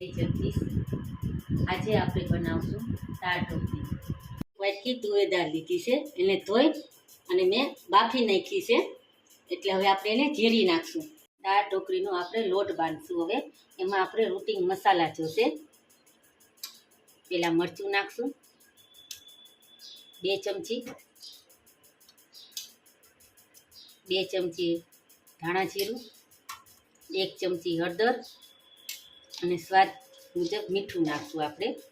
જગદીશ આજે આપણે બનાવશું દાળ ઢોકળી. વાટકી તુવેર દાળ લીધી છે, એને ધોઈ અને મેં બાફી નાખી છે. એટલે હવે આપણે એને ઝેરી નાખશું. દાળ ઢોકળીનો આપણે લોટ બાંધશું હવે. એમાં આપણે રૂટિંગ મસાલા જોશે. પેલા મરચું નાખશું. બે ચમચી બે ચમચી ધાણા જીરું, એક ચમચી હળદર અને સ્વાદ મુજબ મીઠું નાખશું આપણે.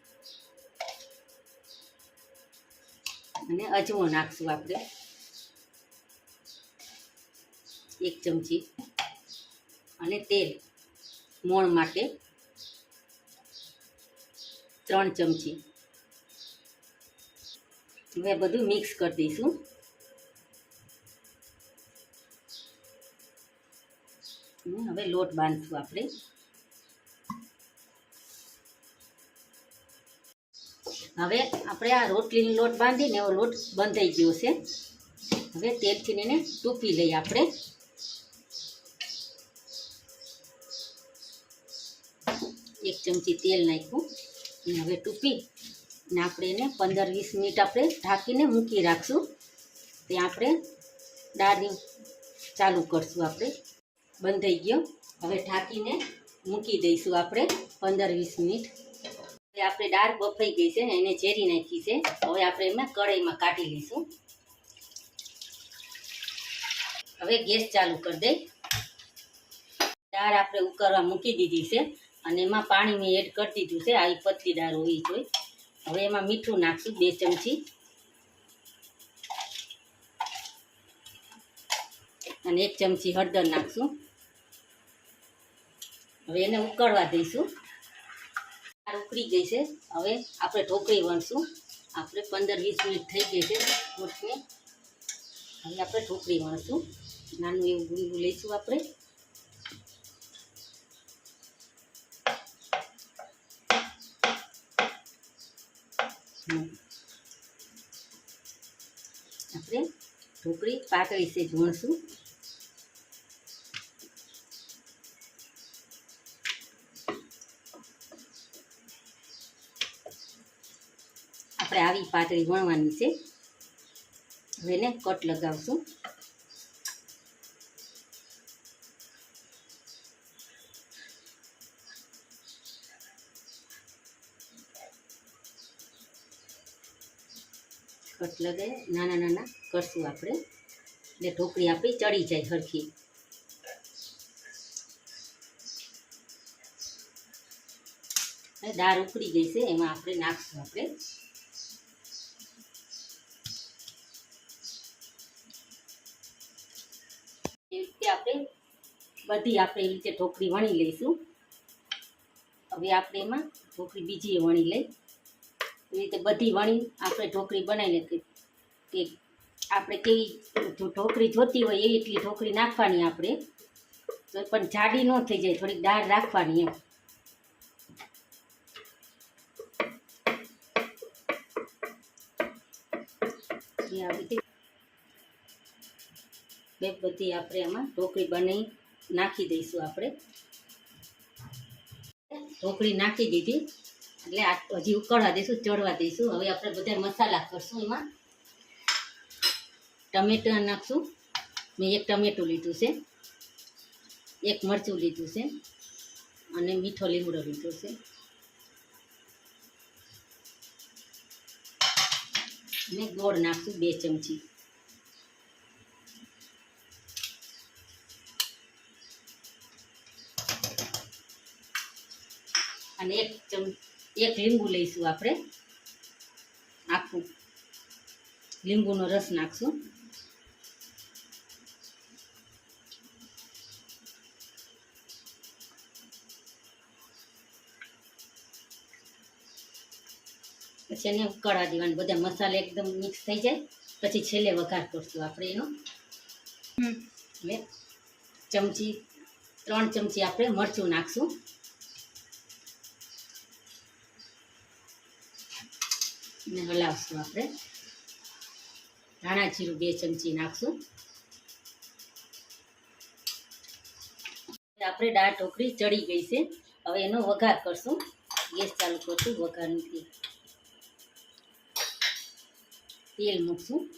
અને અજમો નાખશું આપણે. એક ચમચી. અને તેલ મોણ માટે ત્રણ ચમચી. હવે બધું મિક્સ કરી દઈશું. હવે લોટ બાંધશું આપણે. હવે આપણે આ રોટલીનો લોટ બાંધીને એવો લોટ બંધાઈ ગયો છે. હવે તેલથી એને ટૂંપી લઈએ આપણે. એક ચમચી તેલ નાખ્યું. અને હવે ટૂંપી અને આપણે એને પંદર વીસ મિનિટ આપણે ઢાંકીને મૂકી રાખશું. ત્યાં આપણે દાળની ચાલુ કરશું આપણે. બંધાઈ ગયો. હવે ઢાંકીને મૂકી દઈશું આપણે પંદર વીસ મિનિટ. આપણે દાળ બફાઈ ગઈ છે એને ઝેરી નાખી છે. હવે આપણે એમાં કઢાઈમાં કાઢી લઈશું. હવે ગેસ ચાલુ કરી દઈ. દાળ આપણે ઉકળવા મૂકી દીધી છે અને એમાં પાણી મેં એડ કરી દીધું છે. આવી પતલી દાળ હોવી જોઈએ હવે એમાં મીઠું નાખશું બે ચમચી. અને એક ચમચી હળદર નાખશું. હવે એને ઉકળવા દઈશું. દાળ ઉકળી ગઈ છે. હવે આપણે ઢોકળી વણશું. આપણે પંદર વીસ મિનિટ થઈ ગઈ છે મોટકે હવે આપણે ઢોકળી વણશું. નાનું એવું ગુંદું લઈશું આપણે. આપણે ઢોકળી પાતળી છે વણશું. આપણે આવી પાતળી વણવાની છે. હવે એને કટ લગાવશું. કટ લગાવી, નાના નાના કરશું આપણે. એટલે ઢોકળી આપણી ચડી જાય સરખી દાળ ઉકળી ગઈ છે, એમાં આપણે નાખશું આપણે એ રીતે આપણે બધી આપણે રીતે ઢોકળી વણી લઈશું. હવે આપણે એમાં ઢોકળી બીજી વણી લઈ. એ રીતે બધી વણી આપણે ઢોકળી બનાવી કે આપણે કેવી ઢોકળી જોતી હોય એવી એટલી ઢોકળી નાખવાની આપણે. તો પણ જાડી ન થઈ જાય, થોડીક દાળ રાખવાની એમ. આવી રીતે બે બધી આપણે એમાં ઢોકળી બનાવી નાખી દઈશું આપણે. ઢોકળી નાખી દીધી. એટલે આ હજી ઉકળવા દઈશું, ચડવા દઈશું. હવે આપણે બધા મસાલા કરશું એમાં. ટમેટા નાખશું. મેં એક ટમેટું લીધું છે. એક મરચું લીધું છે. અને મીઠો લીમડો લીધો છે. અને ગોળ નાખશું બે ચમચી. અને એક ચમ એક લીંબુ લઈશું આપણે. આખું લીંબુનો રસ નાખશું. પછી એને ઉકાળવા દેવાનું બધા મસાલા એકદમ મિક્સ થઈ જાય. પછી છેલ્લે વઘાર કરશું આપણે એનો. એટલે ચમચી ત્રણ ચમચી આપણે મરચું નાખશું. ને હલાવશું આપણે. ધાણા જીરું બે ચમચી નાખશું. આપણે દાળ ઢોકળી ચડી ગઈ છે. હવે એનો વઘાર કરશું. ગેસ ચાલુ કરશું વઘારનું નથી. તેલ મૂકશું.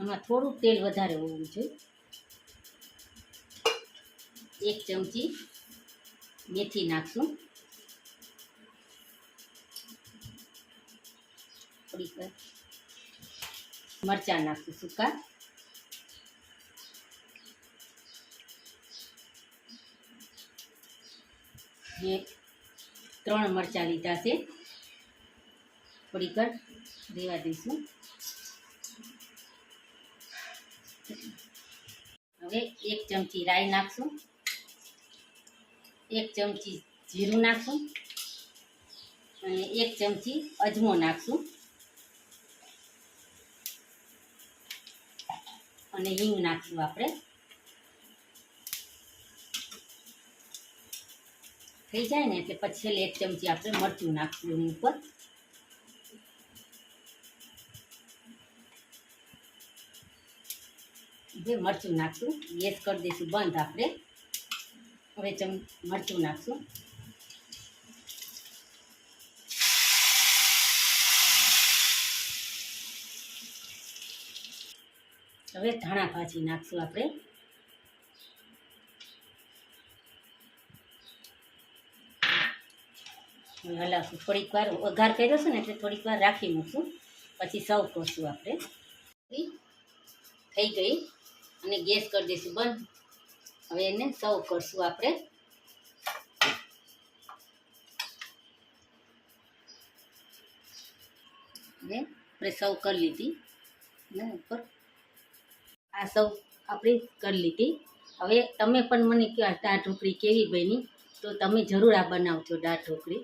આમાં થોડું તેલ વધારે હોવું જોઈએ. એક ચમચી મેથી નાખશું. થોડીક મરચાં નાખશું સૂકા. જે ત્રણ મરચાં લીધા છે, થોડીક રેવા દઈશું. હવે એક ચમચી રાઈ નાખશું. એક ચમચી જીરું નાખશું. અને એક ચમચી અજમો નાખશું. અને હિંગ નાખશું આપણે. થઈ જાય ને એટલે પછી છેલ્લે એક ચમચી આપણે મરચું નાખશું એની ઉપર. જે મરચું નાખશું, ગેસ કરી દઈશું બંધ આપણે. હવે ચમ, મરચું નાખશું. હવે ધાણા ભાજી નાખશું આપણે. હલાવશું. થોડીક વાર વઘાર કર્યો છે ને એટલે થોડીક વાર રાખી મૂકશું. પછી સર્વ કરશું આપણે. થઈ ગઈ. અને ગેસ કરી દઈશું. બંધ. હવે એને સર્વ કરશું આપણે. હવે આપણે સર્વ કરી લીધી. ને ઉપર આ સૌ આપણે કરી લીધી. હવે તમે પણ મને કહો દાળ ઢોકળી કેવી બની, તો તમે જરૂર આ બનાવજો દાળ ઢોકળી.